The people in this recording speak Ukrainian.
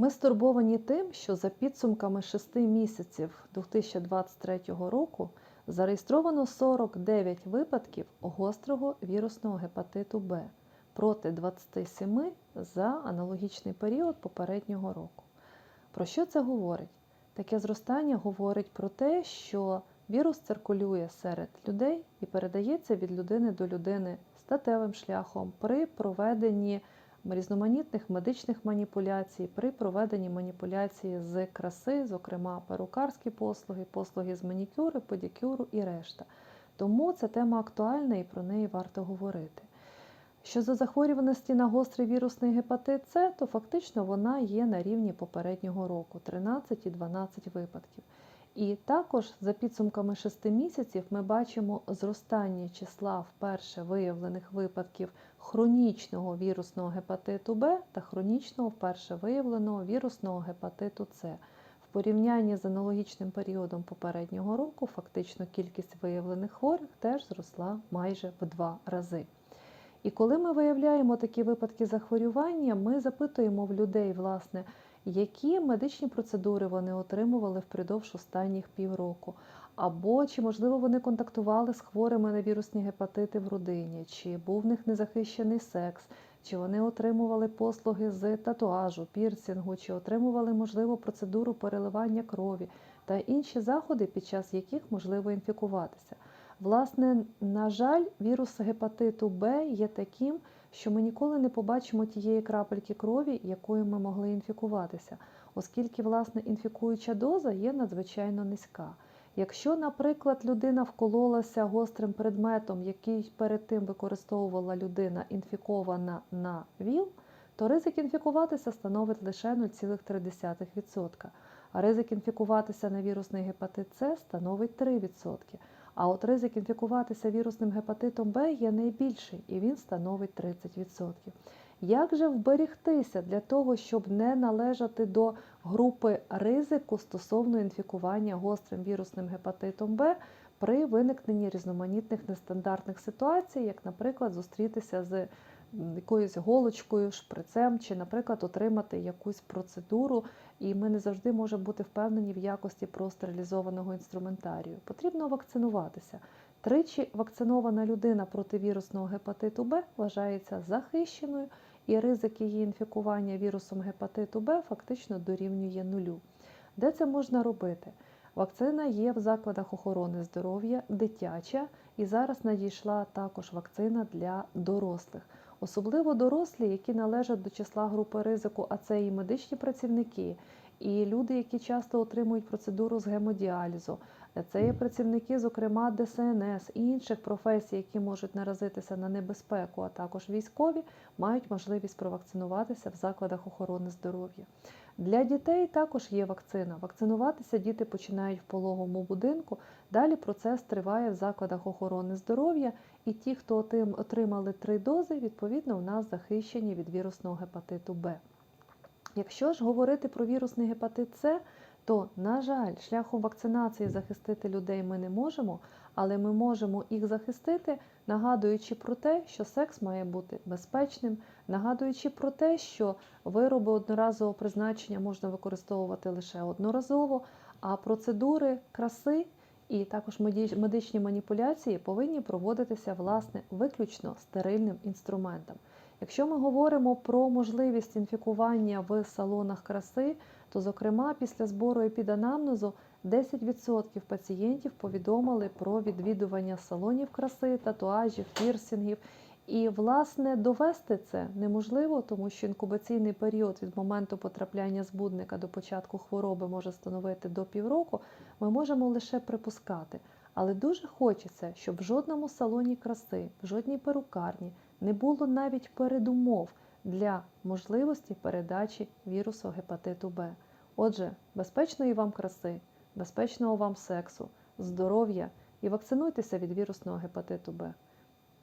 Ми стурбовані тим, що за підсумками 6 місяців 2023 року зареєстровано 49 випадків гострого вірусного гепатиту Б проти 27 за аналогічний період попереднього року. Про що це говорить? Таке зростання говорить про те, що вірус циркулює серед людей і передається від людини до людини статевим шляхом при проведенні різноманітних медичних маніпуляцій, при проведенні маніпуляції з краси, зокрема перукарські послуги, послуги з манікюру, педикюру і решта. Тому ця тема актуальна і про неї варто говорити. Що за захворюваності на гострий вірусний гепатит С, то фактично вона є на рівні попереднього року 13 і 12 випадків. І також за підсумками 6 місяців ми бачимо зростання числа вперше виявлених випадків хронічного вірусного гепатиту Б та хронічного вперше виявленого вірусного гепатиту С. В порівнянні з аналогічним періодом попереднього року фактично кількість виявлених хворих теж зросла майже в два рази. І коли ми виявляємо такі випадки захворювання, ми запитуємо в людей, власне, які медичні процедури вони отримували впродовж останніх півроку, або чи, можливо, вони контактували з хворими на вірусні гепатити в родині, чи був в них незахищений секс, чи вони отримували послуги з татуажу, пірсингу, чи отримували, можливо, процедуру переливання крові та інші заходи, під час яких можливо інфікуватися. Власне, на жаль, вірус гепатиту Б є таким, що ми ніколи не побачимо тієї крапельки крові, якою ми могли інфікуватися, оскільки, власне, інфікуюча доза є надзвичайно низька. Якщо, наприклад, людина вкололася гострим предметом, який перед тим використовувала людина інфікована на ВІЛ, то ризик інфікуватися становить лише 0,3%, а ризик інфікуватися на вірусний гепатит С становить 3%. А от ризик інфікуватися вірусним гепатитом Б є найбільший, і він становить 30%. Як же вберігтися для того, щоб не належати до групи ризику стосовно інфікування гострим вірусним гепатитом Б при виникненні різноманітних нестандартних ситуацій, як, наприклад, зустрітися з якоюсь голочкою, шприцем, чи, наприклад, отримати якусь процедуру, і ми не завжди можемо бути впевнені в якості простерилізованого інструментарію. Потрібно вакцинуватися. Тричі вакцинована людина проти вірусного гепатиту Б вважається захищеною, і ризик її інфікування вірусом гепатиту Б фактично дорівнює нулю. Де це можна робити? Вакцина є в закладах охорони здоров'я, дитяча, і зараз надійшла також вакцина для дорослих. Особливо дорослі, які належать до числа групи ризику, а це і медичні працівники, і люди, які часто отримують процедуру з гемодіалізу. Це є працівники, зокрема ДСНС і інших професій, які можуть наразитися на небезпеку, а також військові, мають можливість провакцинуватися в закладах охорони здоров'я. Для дітей також є вакцина. Вакцинуватися діти починають в пологовому будинку. Далі процес триває в закладах охорони здоров'я, і ті, хто отримали три дози, відповідно, у нас захищені від вірусного гепатиту Б. Якщо ж говорити про вірусний гепатит С, то, на жаль, шляхом вакцинації захистити людей ми не можемо, але ми можемо їх захистити, нагадуючи про те, що секс має бути безпечним, нагадуючи про те, що вироби одноразового призначення можна використовувати лише одноразово, а процедури краси і також медичні маніпуляції повинні проводитися власне виключно стерильним інструментом. Якщо ми говоримо про можливість інфікування в салонах краси, то, зокрема, після збору епіданамнезу 10% пацієнтів повідомили про відвідування салонів краси, татуажів, пірсінгів. І, власне, довести це неможливо, тому що інкубаційний період від моменту потрапляння збудника до початку хвороби може становити до півроку. Ми можемо лише припускати. Але дуже хочеться, щоб в жодному салоні краси, в жодній перукарні не було навіть передумов для можливості передачі вірусу гепатиту Б. Отже, безпечної вам краси, безпечного вам сексу, здоров'я і вакцинуйтеся від вірусного гепатиту Б.